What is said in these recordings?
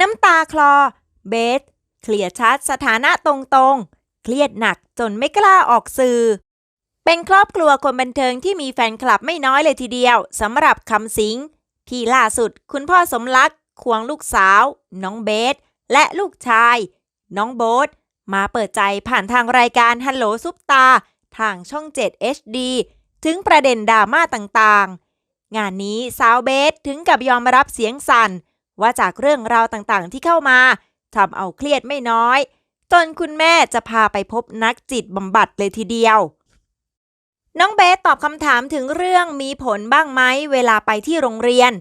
น้ำตาคลอ เบส เคลียร์ชัดสถานะตรงๆ เครียดหนักจนไม่กล้าออกสื่อ เป็นครอบครัวคนบันเทิงที่มีแฟนคลับไม่น้อยเลยทีเดียวสำหรับคำสิง ที่ล่าสุดคุณพ่อสมรักควงลูกสาว น้องเบส และลูกชาย น้องโบ๊ทมาเปิดใจผ่านทางรายการฮัลโหลซุปตา ทางช่อง 7 HD ถึงประเด็นดราม่าต่างๆ งานนี้สาวเบสถึงกับยอมรับเสียงสั่น ว่าจากเรื่องราวต่างๆ ที่เข้ามาทำเอาเครียดไม่น้อย จนคุณแม่จะพาไปพบนักจิตบำบัดเลยทีเดียว น้องเบสตอบคำถามถึงเรื่องมีผลบ้างไหมเวลาไปที่โรงเรียน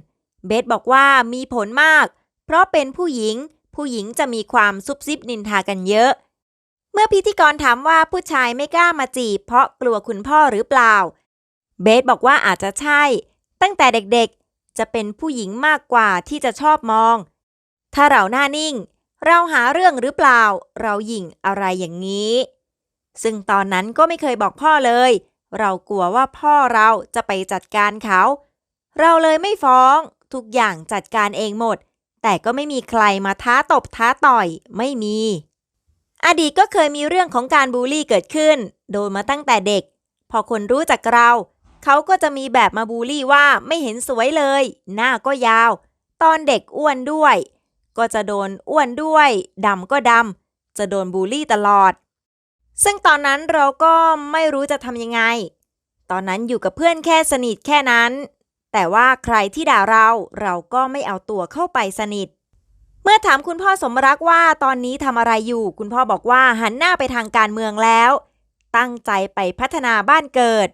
เบสบอกว่ามีผลมาก เพราะเป็นผู้หญิง ผู้หญิงจะมีความซุบซิบนินทากันเยอะ เมื่อพิธีกรถามว่าผู้ชายไม่กล้ามาจีบ เพราะกลัวคุณพ่อหรือเปล่า เบสบอกว่าอาจจะใช่ ตั้งแต่เด็กๆ จะเป็นผู้หญิงมากกว่าที่จะชอบมอง ถ้าเราหน้านิ่ง เราหาเรื่องหรือเปล่า เราหยิ่งอะไรอย่างนี้ ซึ่งตอนนั้นก็ไม่เคยบอกพ่อเลย เรากลัวว่าพ่อเราจะไปจัดการเขา เราเลยไม่ฟ้อง ทุกอย่างจัดการเองหมด แต่ก็ไม่มีใครมาท้าตบท้าต่อยไม่มี อดีตก็เคยมีเรื่องของการบูลลี่เกิดขึ้น โดนมาตั้งแต่เด็ก พอคนรู้จักเรา เขาก็จะมีแบบมาบูลลี่ว่าไม่เห็นสวยเลย หน้าก็ยาว ตอนเด็กอ้วนด้วย ก็จะโดนอ้วนด้วยดำก็ดำจะโดนบูลลี่ตลอด ซึ่งตอนนั้นเราก็ไม่รู้จะทำยังไง ตอนนั้นอยู่กับเพื่อนแค่สนิทแค่นั้น แต่ว่าใครที่ด่าเราเราก็ไม่เอาตัวเข้าไปสนิท เมื่อถามคุณพ่อสมรักว่าตอนนี้ทำอะไรอยู่ คุณพ่อบอกว่าหันหน้าไปทางการเมืองแล้ว ตั้งใจไปพัฒนาบ้านเกิด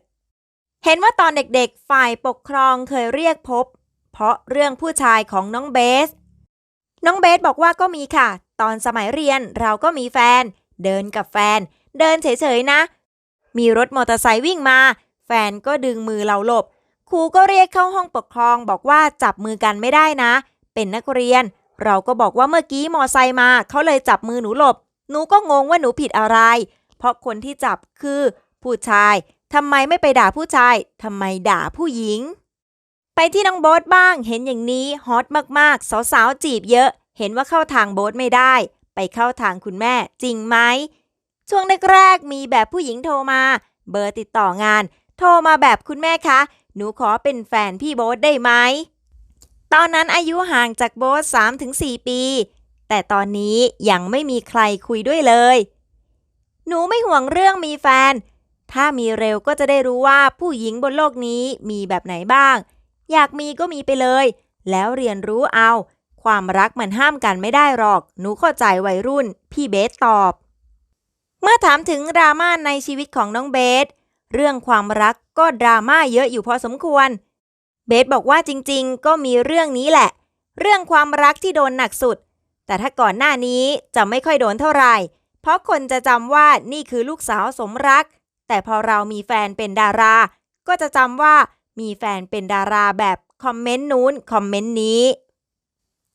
เห็นว่าตอนเด็กๆ ฝ่ายปกครองเคยเรียกพบ เพราะเรื่องผู้ชายของน้องเบส น้องเบสบอกว่าก็มีค่ะ ตอนสมัยเรียนเราก็มีแฟน เดินกับแฟน เดินเฉยๆนะ มีรถมอเตอร์ไซค์วิ่งมา แฟนก็ดึงมือเราหลบ ครูก็เรียกเข้าห้องปกครองบอกว่าจับมือกันไม่ได้นะ เป็นนักเรียน เราก็บอกว่าเมื่อกี้มอไซค์มาเขาเลยจับมือหนูหลบ หนูก็งงว่าหนูผิดอะไร เพราะคนที่จับคือผู้ชาย ทำไมไม่ไปด่าผู้ชาย ทำไมด่าผู้หญิง ไปที่น้องโบ๊ทบ้าง เห็นอย่างนี้ฮอตมากๆ สาวๆจีบเยอะ เห็นว่าเข้าทางโบ๊ทไม่ได้ ไปเข้าทางคุณแม่ จริงไหม ช่วงแรกๆมีแบบผู้หญิงโทรมา เบอร์ติดต่องาน โทรมาแบบคุณแม่คะ หนูขอเป็นแฟนพี่โบ๊ทได้ไหม ตอนนั้นอายุห่างจากโบ๊ท3-4 ปี แต่ตอนนี้ยังไม่มีใครคุยด้วยเลย หนูไม่ห่วงเรื่องมีแฟน ถ้ามีเร็วก็จะได้รู้ว่าผู้หญิงบนโลกนี้มีแบบไหนบ้าง อยากมีก็มีไปเลย แล้วเรียนรู้เอา ความรักมันห้ามกันไม่ได้หรอก หนูเข้าใจวัยรุ่น พี่เบสตอบ เมื่อถามถึงดราม่าในชีวิตของน้องเบส เรื่องความรักก็ดราม่าเยอะอยู่พอสมควร เบสบอกว่าจริงๆ ก็มีเรื่องนี้แหละ เรื่องความรักที่โดนหนักสุด แต่ถ้าก่อนหน้านี้จะไม่ค่อยโดนเท่าไหร่ เพราะคนจะจำว่านี่คือลูกสาวสมรัก แต่พอเรามีแฟนเป็นดารา ก็จะจำว่ามีแฟนเป็นดาราแบบคอมเมนต์นู้นคอมเมนต์นี้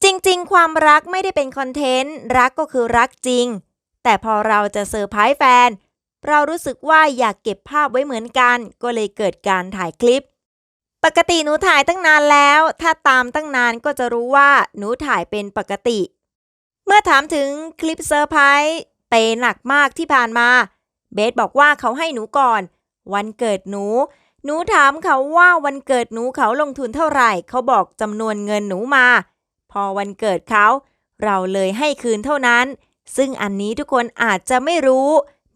จริงๆ ความรักไม่ได้เป็นคอนเทนต์ รักก็คือรักจริง แต่พอเราจะเซอร์ไพรส์แฟน เรารู้สึกว่าอยากเก็บภาพไว้เหมือนกัน ก็เลยเกิดการถ่ายคลิป ปกติหนูถ่ายตั้งนานแล้ว ถ้าตามตั้งนานก็จะรู้ว่าหนูถ่ายเป็นปกติ เมื่อถามถึงคลิปเซอร์ไพรส์เปหนักมากที่ผ่านมา เบสบอกว่าเขาให้หนูก่อน วันเกิดหนู หนูถามเขาว่าวันเกิดหนูเขาลงทุนเท่าไหร่ เขาบอกจำนวนเงินหนูมา พอวันเกิดเขา เราเลยให้คืนเท่านั้น ซึ่งอันนี้ทุกคนอาจจะไม่รู้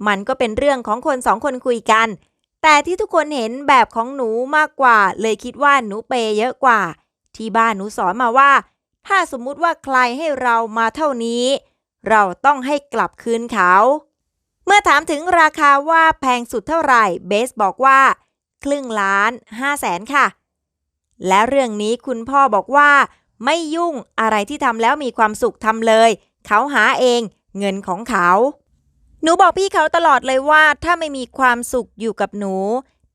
มันก็เป็นเรื่องของคนสองคนคุยกัน แต่ที่ทุกคนเห็นแบบของหนูมากกว่า เลยคิดว่าหนูเปย์เยอะกว่า ที่บ้านหนูสอนมาว่า ถ้าสมมุติว่าใครให้เรามาเท่านี้ เราต้องให้กลับคืนเขา เมื่อถามถึงราคาว่าแพงสุดเท่าไหร่ เบสบอกว่า ครึ่งล้านห้าแสนค่ะ และเรื่องนี้คุณพ่อบอกว่า ไม่ยุ่งอะไรที่ทำแล้วมีความสุขทำเลย เขาหาเองเงินของเขา หนูบอกพี่เขาตลอดเลยว่าถ้าไม่มีความสุขอยู่กับหนู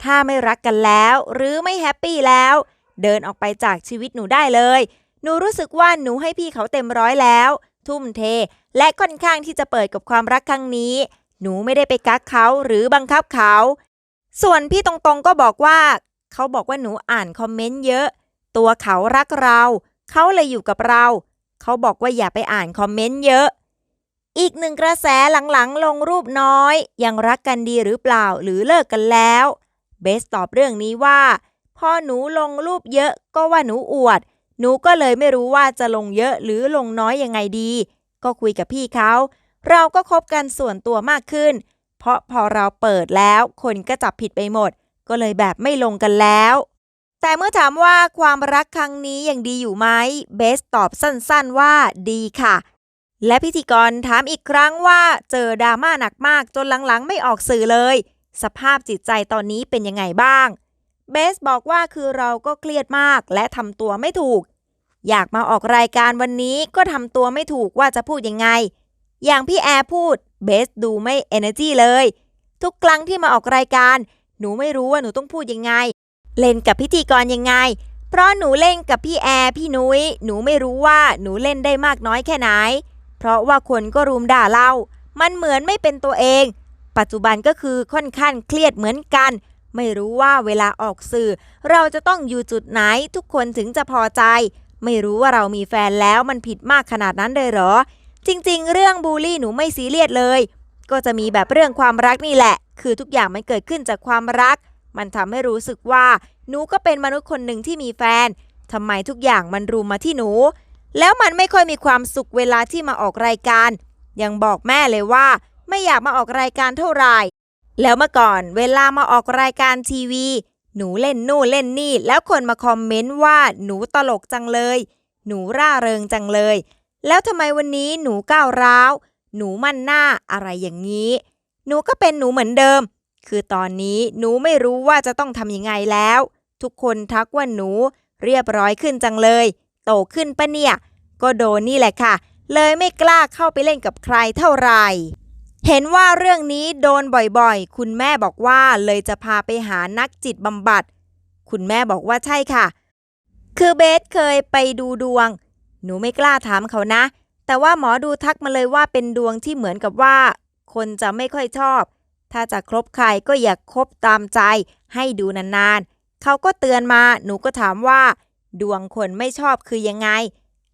ถ้าไม่รักกันแล้ว หรือไม่แฮปปี้แล้ว เดินออกไปจากชีวิตหนูได้เลย หนูรู้สึกว่าหนูให้พี่เขาเต็มร้อยแล้ว ทุ่มเท และค่อนข้างที่จะเปิดกับความรักครั้งนี้ หนูไม่ได้ไปกักเขาหรือบังคับเขา ส่วนพี่ตรงๆก็บอกว่า เขาบอกว่าหนูอ่านคอมเมนต์เยอะ ตัวเขารักเรา เขาเลยอยู่กับเรา เขาบอกว่าอย่าไปอ่านคอมเมนต์เยอะ อีกหนึ่งกระแสหลังๆ ลงรูปน้อย ยังรักกันดีหรือเปล่าหรือเลิกกันแล้ว เบสตอบเรื่องนี้ว่า พอหนูลงรูปเยอะก็ว่าหนูอวด หนูก็เลยไม่รู้ว่าจะลงเยอะหรือลงน้อยยังไงดี ก็คุยกับพี่เขา เราก็คบกันส่วนตัวมากขึ้น เพราะพอเราเปิดแล้วคนก็จับผิดไปหมด ก็เลยแบบไม่ลงกันแล้ว แต่เมื่อถามว่าความรักครั้งนี้ยังดีอยู่ไหมเบสตอบสั้นๆว่าดีค่ะ และพิธีกรถามอีกครั้งว่าเจอดราม่าหนักมากจนหลังๆ ไม่ออกสื่อเลย สภาพจิตใจตอนนี้เป็นยังไงบ้างเบสบอกว่าคือเราก็เครียดมากและทำตัวไม่ถูก อยากมาออกรายการวันนี้ก็ทำตัวไม่ถูกว่าจะพูดยังไง อย่างพี่แอร์พูดเบสดูไม่ energy เลย ทุกครั้งที่มาออกรายการ หนูไม่รู้ว่าหนูต้องพูดยังไง เล่นกับพิธีกรยังไง เพราะหนูเล่นกับพี่แอร์พี่นุ้ย หนูไม่รู้ว่าหนูเล่นได้มากน้อยแค่ไหน เพราะว่าคนก็รุมด่าเรา มันเหมือนไม่เป็นตัวเอง ปัจจุบันก็คือค่อนข้างเครียดเหมือนกัน ไม่รู้ว่าเวลาออกสื่อ เราจะต้องอยู่จุดไหนทุกคนถึงจะพอใจ ไม่รู้ว่าเรามีแฟนแล้วมันผิดมากขนาดนั้นเลยเหรอ จริง ๆ เรื่องบูลลี่หนูไม่ซีเรียสเลย ก็จะมีแบบเรื่องความรักนี่แหละ คือทุกอย่างมันเกิดขึ้นจากความรัก มันทำให้รู้สึกว่า หนูก็เป็นมนุษย์คนหนึ่งที่มีแฟนทำไมทุกอย่างมันรุมมาที่หนู แล้วมันไม่ค่อยมีความสุขเวลาที่มาออกรายการ ยังบอกแม่เลยว่า ไม่อยากมาออกรายการเท่าไหร่แล้วเมื่อก่อนเวลามาออกรายการทีวี หนูเล่นนู่นเล่นนี่ แล้วคนมาคอมเมนต์ว่าหนูตลกจังเลย หนูร่าเริงจังเลย แล้วทำไมวันนี้หนูก้าวร้าว หนูมั่นหน้าอะไรอย่างนี้ หนูก็เป็นหนูเหมือนเดิม คือตอนนี้หนูไม่รู้ว่าจะต้องทำยังไงแล้ว ทุกคนทักว่าหนูเรียบร้อยขึ้นจังเลย โตขึ้นปะเนี่ย ก็โดนนี่แหละค่ะ เลยไม่กล้าเข้าไปเล่นกับใครเท่าไหร่ เห็นว่าเรื่องนี้โดนบ่อยๆ คุณแม่บอกว่าเลยจะพาไปหานักจิตบำบัด คุณแม่บอกว่าใช่ค่ะ คือเบสเคยไปดูดวง หนูไม่กล้าถามเขานะ แต่ว่าหมอดูทักมาเลยว่าเป็นดวงที่เหมือนกับว่า คนจะไม่ค่อยชอบ ถ้าจะคบใครก็อย่าคบตามใจ ให้ดูนานๆ เขาก็เตือนมา หนูก็ถามว่า ดวงคนไม่ชอบคือยังไง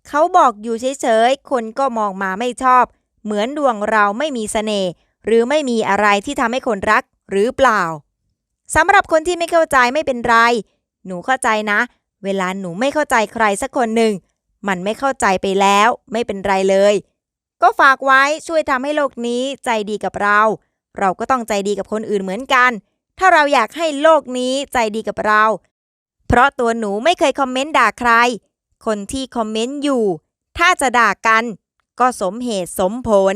เขาบอกอยู่เฉยๆ คนก็มองมาไม่ชอบ เหมือนดวงเราไม่มีเสน่ห์ หรือไม่มีอะไรที่ทำให้คนรักหรือเปล่าสำหรับคนที่ไม่เข้าใจไม่เป็นไร หนูเข้าใจนะ เวลาหนูไม่เข้าใจใครสักคนหนึ่ง มันไม่เข้าใจไปแล้วไม่เป็นไรเลย ก็ฝากไว้ช่วยทำให้โลกนี้ใจดีกับเรา เราก็ต้องใจดีกับคนอื่นเหมือนกัน ถ้าเราอยากให้โลกนี้ใจดีกับเรา เพราะตัวหนูไม่เคยคอมเมนต์ด่าใคร คนที่คอมเมนต์อยู่ ถ้าจะด่ากัน ก็สมเหตุสมผล